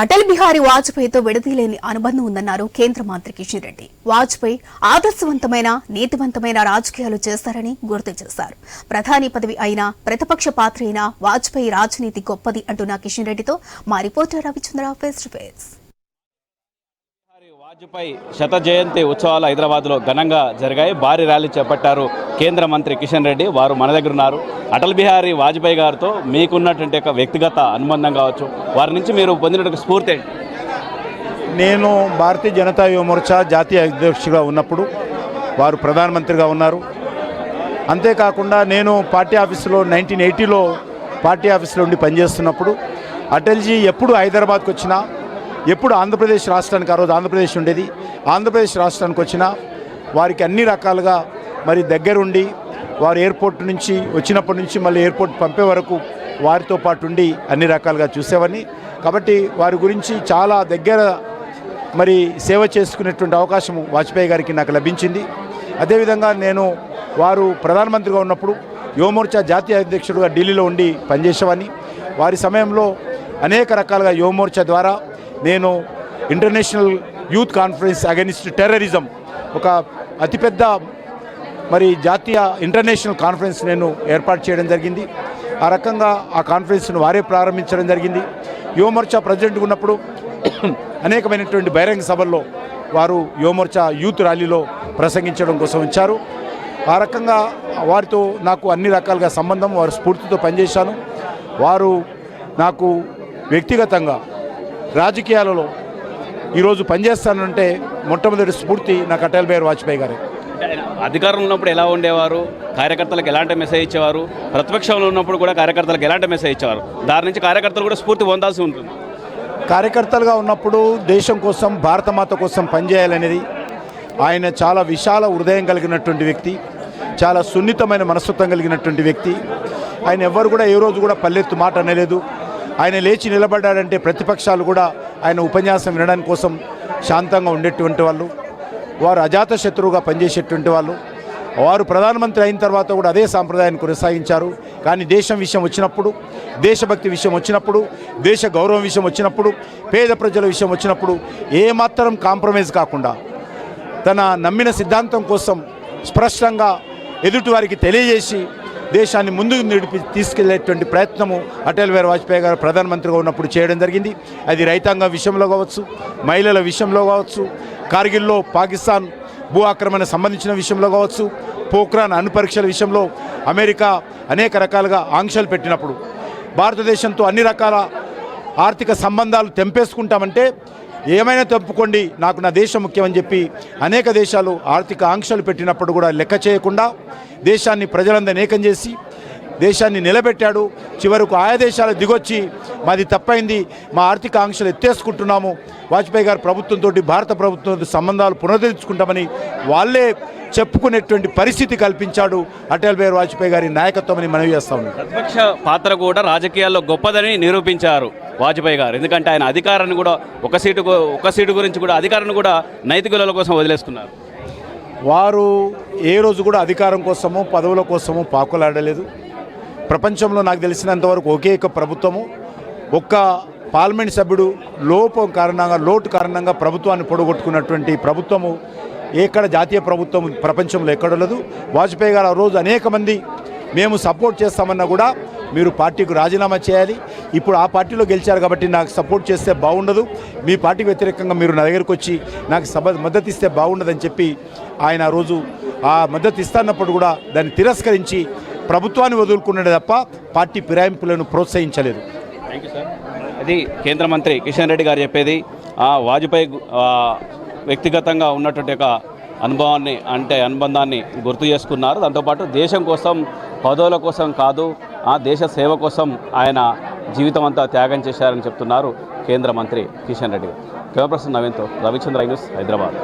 అటల్ బిహారీ వాజ్పేయితో విడదీలేని అనుబంధం ఉందన్నారు కేంద్ర మంత్రి కిషన్ రెడ్డి. వాజ్పేయి ఆదర్శవంతమైన నీతివంతమైన రాజకీయాలు చేస్తారని గుర్తు చేశారు. ప్రధాని పదవి అయినా ప్రతిపక్ష పాత్ర అయినా వాజ్పేయి రాజనీతి గొప్పది అంటున్న కిషన్ రెడ్డితో మా reporter Ravichandra face to face Bihari Vajpayee శత జయంతి ఉత్సవాలు హైదరాబాద్లో ఘనంగా జరిగాయి. భారీ ర్యాలీ చేపట్టారు కేంద్ర మంత్రి కిషన్ రెడ్డి. వారు మన దగ్గర ఉన్నారు. అటల్ బిహారీ వాజ్పేయి గారితో మీకున్నటువంటి ఒక వ్యక్తిగత అనుబంధం కావచ్చు. వారి నుంచి మీరు పొందినటువంటి స్ఫూర్తి నేను భారతీయ జనతా యువ మోర్చా జాతీయ అధ్యక్షుడిగా ఉన్నప్పుడు వారు ప్రధానమంత్రిగా ఉన్నారు. అంతేకాకుండా నేను పార్టీ ఆఫీసులో నైన్టీన్ ఎయిటీలో పార్టీ ఆఫీసులో ఉండి పనిచేస్తున్నప్పుడు అటల్జీ ఎప్పుడు హైదరాబాద్కు వచ్చినా ఎప్పుడు ఆంధ్రప్రదేశ్ రాష్ట్రానికి ఆ రోజు ఆంధ్రప్రదేశ్ ఉండేది. ఆంధ్రప్రదేశ్ రాష్ట్రానికి వచ్చినా వారికి అన్ని రకాలుగా మరి దగ్గరుండి వారు ఎయిర్పోర్ట్ నుంచి వచ్చినప్పటి నుంచి మళ్ళీ ఎయిర్పోర్ట్ పంపే వరకు వారితో పాటు ఉండి అన్ని రకాలుగా చూసేవాడిని. కాబట్టి వారి గురించి చాలా దగ్గర మరి సేవ చేసుకునేటువంటి అవకాశం వాజ్పేయి గారికి నాకు లభించింది. అదేవిధంగా నేను వారు ప్రధానమంత్రిగా ఉన్నప్పుడు యువమోర్చా జాతీయ అధ్యక్షుడిగా ఢిల్లీలో ఉండి పనిచేసేవాడిని. వారి సమయంలో అనేక రకాలుగా యువమోర్చా ద్వారా నేను international youth conference against terrorism ఒక అతిపెద్ద మరి జాతీయ ఇంటర్నేషనల్ కాన్ఫరెన్స్ నేను ఏర్పాటు చేయడం జరిగింది. ఆ రకంగా ఆ కాన్ఫరెన్స్ను వారే ప్రారంభించడం జరిగింది. యువమోర్చా ప్రెసిడెంట్ ఉన్నప్పుడు అనేకమైనటువంటి బహిరంగ సభల్లో వారు యువమోర్చా యూత్ ర్యాలీలో ప్రసంగించడం కోసం వచ్చారు. ఆ రకంగా వారితో నాకు అన్ని రకాలుగా సంబంధం వారి స్ఫూర్తితో పనిచేశాను. వారు నాకు వ్యక్తిగతంగా రాజకీయాలలో ఈరోజు పనిచేస్తానంటే మొట్టమొదటి స్ఫూర్తి నాకు అటల్ బిహారీ వాజ్పేయి గారే. అధికారంలో ఉన్నప్పుడు ఎలా ఉండేవారు? కార్యకర్తలకు ఎలాంటి మెసేజ్ ఇచ్చేవారు? ప్రతిపక్షంలో ఉన్నప్పుడు కూడా కార్యకర్తలకు ఎలాంటి మెసేజ్ ఇచ్చేవారు? దాని నుంచి కార్యకర్తలు కూడా స్ఫూర్తి పొందాల్సి ఉంటుంది. కార్యకర్తలుగా ఉన్నప్పుడు దేశం కోసం భారతమాత కోసం పనిచేయాలనేది ఆయన చాలా విశాల హృదయం కలిగినటువంటి వ్యక్తి చాలా సున్నితమైన మనస్తత్వం కలిగినటువంటి వ్యక్తి. ఆయన ఎవ్వరు కూడా ఏ రోజు కూడా పల్లెత్తు మాట అనలేదు. ఆయన లేచి నిలబడ్డాడంటే ప్రతిపక్షాలు కూడా ఆయన ఉపన్యాసం వినడానికి కోసం శాంతంగా ఉండేటువంటి వాళ్ళు. వారు అజాత శత్రువుగా పనిచేసేటువంటి వాళ్ళు. వారు ప్రధానమంత్రి అయిన తర్వాత కూడా అదే సాంప్రదాయాన్ని కొనసాగించారు. కానీ దేశం విషయం వచ్చినప్పుడు దేశభక్తి విషయం వచ్చినప్పుడు దేశ గౌరవం విషయం వచ్చినప్పుడు పేద ప్రజల విషయం వచ్చినప్పుడు ఏమాత్రం కాంప్రమైజ్ కాకుండా తన నమ్మిన సిద్ధాంతం కోసం స్పష్టంగా ఎదుటివారికి తెలియజేసి దేశాన్ని ముందుకు నడిపి తీసుకెళ్ళేటువంటి ప్రయత్నము అటల్ బిహారీ వాజ్పేయి గారు ప్రధానమంత్రిగా ఉన్నప్పుడు చేయడం జరిగింది. అది రైతాంగం విషయంలో కావచ్చు మహిళల విషయంలో కావచ్చు కార్గిల్లో పాకిస్తాన్ భూ ఆక్రమణ సంబంధించిన విషయంలో కావచ్చు పోఖ్రాన్ అణు పరీక్షల విషయంలో అమెరికా అనేక రకాలుగా ఆంక్షలు పెట్టినప్పుడు భారతదేశంతో అన్ని రకాల ఆర్థిక సంబంధాలు తెంపేసుకుంటామంటే ఏమైనా తప్పుకోండి నాకు నా దేశం ముఖ్యమని చెప్పి అనేక దేశాలు ఆర్థిక ఆంక్షలు పెట్టినప్పుడు కూడా లెక్క చేయకుండా దేశాన్ని ప్రజలందరినీ ఏకం చేసి దేశాన్ని నిలబెట్టాడు. చివరకు ఆయా దేశాలు దిగొచ్చి మాది తప్పైంది మా ఆర్థిక ఆంక్షలు ఎత్తేసుకుంటున్నాము. వాజ్పేయి గారి ప్రభుత్వంతో భారత ప్రభుత్వంతో సంబంధాలు పునరుద్ధరించుకుంటామని వాళ్ళే చెప్పుకునేటువంటి పరిస్థితి కల్పించాడు అటల్ బిహారీ వాజ్పేయి గారి నాయకత్వం అని మనవి చేస్తాము ప్రతిపక్ష పాత్ర కూడా రాజకీయాల్లో గొప్పదని నిరూపించారు. వాజ్పేయి గారు. ఎందుకంటే ఆయన అధికారాన్ని కూడా ఒక సీటు ఒక సీటు గురించి కూడా అధికారాన్ని కూడా నైతికుల కోసం వదిలేసుకున్నారు. వారు ఏ రోజు కూడా అధికారం కోసము పదవుల కోసము పాకులాడలేదు. ప్రపంచంలో నాకు తెలిసినంతవరకు ఒకే ఒక ప్రభుత్వము ఒక్క పార్లమెంట్ సభ్యుడు లోపం కారణంగా లోటు కారణంగా ప్రభుత్వాన్ని పొడగొట్టుకున్నటువంటి ప్రభుత్వము ఎక్కడ జాతీయ ప్రభుత్వం ప్రపంచంలో ఎక్కడ లేదు వాజ్పేయి గారు ఆ రోజు అనేక మంది మేము సపోర్ట్ చేస్తామన్నా కూడా మీరు పార్టీకి రాజీనామా చేయాలి. ఇప్పుడు ఆ పార్టీలో గెలిచారు కాబట్టి నాకు సపోర్ట్ చేస్తే బాగుండదు. మీ పార్టీకి వ్యతిరేకంగా మీరు నా దగ్గరకు వచ్చి నాకు సభ మద్దతు ఇస్తే బాగుండదని చెప్పి ఆయన ఆ రోజు ఆ మద్దతు ఇస్తానప్పుడు కూడా దాన్ని తిరస్కరించి ప్రభుత్వాన్ని వదులుకున్నాడు తప్ప పార్టీ ఫిరాయింపులను ప్రోత్సహించలేదు. థ్యాంక్ యూ సార్ కేంద్ర మంత్రి కిషన్ రెడ్డి గారు చెప్పేది. ఆ వాజ్పేయి వ్యక్తిగతంగా ఉన్నటువంటి ఒక అనుభవాన్ని అంటే అనుబంధాన్ని గుర్తు చేసుకున్నారు. దాంతోపాటు దేశం కోసం పదవుల కోసం కాదు ఆ దేశ సేవ కోసం ఆయన జీవితం అంతా త్యాగం చేశారని చెప్తున్నారు కేంద్ర మంత్రి కిషన్ రెడ్డి. గారు కెమెరా పర్సన్ నవీన్తో రవిచంద్ర న్యూస్ హైదరాబాద్.